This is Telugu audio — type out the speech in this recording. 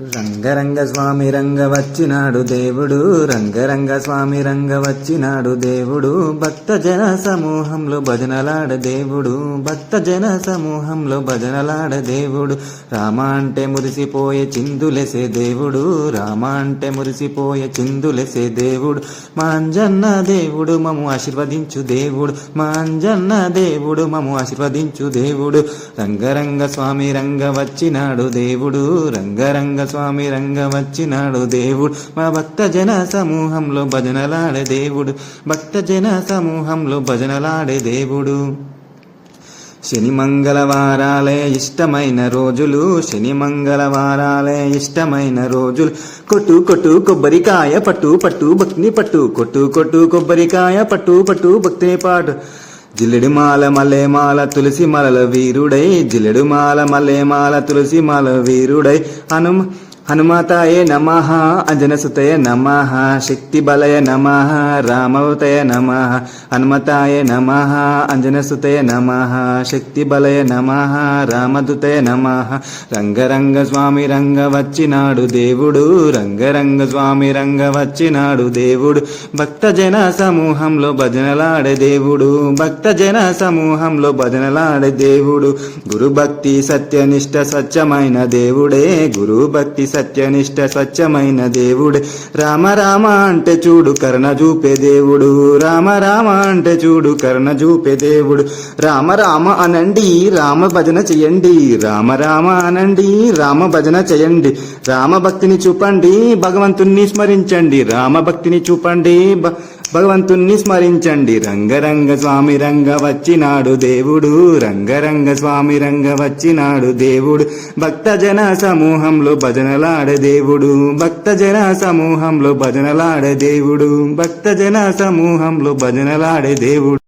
రంగరంగ స్వామి రంగ వచ్చినాడు దేవుడు. రంగరంగ స్వామి రంగ వచ్చినాడు దేవుడు. భక్త జన సమూహంలో భజనలాడ దేవుడు. భక్త జన సమూహంలో భజనలాడ దేవుడు. రామ అంటే మురిసిపోయే చిందులెసే దేవుడు. రామ అంటే మురిసిపోయే చిందులెసే దేవుడు. మాంజన్న దేవుడు మము ఆశీర్వదించు దేవుడు. మాంజన్న దేవుడు మము ఆశీర్వదించు దేవుడు. రంగరంగ స్వామి రంగ వచ్చినాడు దేవుడు. రంగరంగ స్వామి రంగ వచ్చినాడు దేవుడు. మా భక్త జన సమూహంలో భజనలాడే దేవుడు. భక్త జన సమూహంలో భజనలాడే దేవుడు. శని మంగళవారాలే ఇష్టమైన రోజులు. శని మంగళవారాలే ఇష్టమైన రోజులు. కొట్టు కొట్టు కొబ్బరికాయ పట్టు పట్టు భక్తిని పట్టు. కొట్టు కొట్టు కొబ్బరికాయ పట్టు పట్టు భక్తిని పాటు. జిల్లెడుమాల మాల తులసి మలల వీరుడై జిల్లెడుమాల మాల తులసి మల వీరుడై. హనుమ హనుమాతాయ నమ అంజనసుతయ నమ శక్తి బలయ నమ రామవతయ నమ హనుమతాయ నమ అంజనసుతయ నమ శక్తిబలయ నమ రామదుతయ నమ. రంగరంగ స్వామి రంగ వచ్చినాడు దేవుడు రంగరంగ స్వామి రంగ వచ్చినాడు దేవుడు. భక్త జన సమూహంలో భజనలాడే దేవుడు భక్త జన సమూహంలో భజనలాడే దేవుడు. గురు భక్తి సత్యనిష్ట స్వచ్ఛమైన దేవుడే గురు భక్తి సత్యనిష్ట స్వచ్ఛమైన దేవుడే. రామ రామ అంటే చూడు కర్ణ చూపే దేవుడు. రామ రామ అంటే చూడు కర్ణ చూపే దేవుడు. రామ రామ అనండి రామ భజన చెయ్యండి. రామ రామ అనండి రామ భజన చేయండి రామ భక్తిని చూపండి భగవంతుణ్ణి స్మరించండి. రామ భక్తిని చూపండి భ- భగవంతుణ్ణి స్మరించండి. రంగరంగ స్వామి రంగ వచ్చినాడు దేవుడు. రంగరంగ స్వామి రంగ వచ్చినాడు దేవుడు. భక్తజన సమూహంలో భజనలాడే దేవుడు. భక్తజన సమూహంలో భజనలాడే దేవుడు. భక్తజన సమూహంలో భజనలాడే దేవుడు.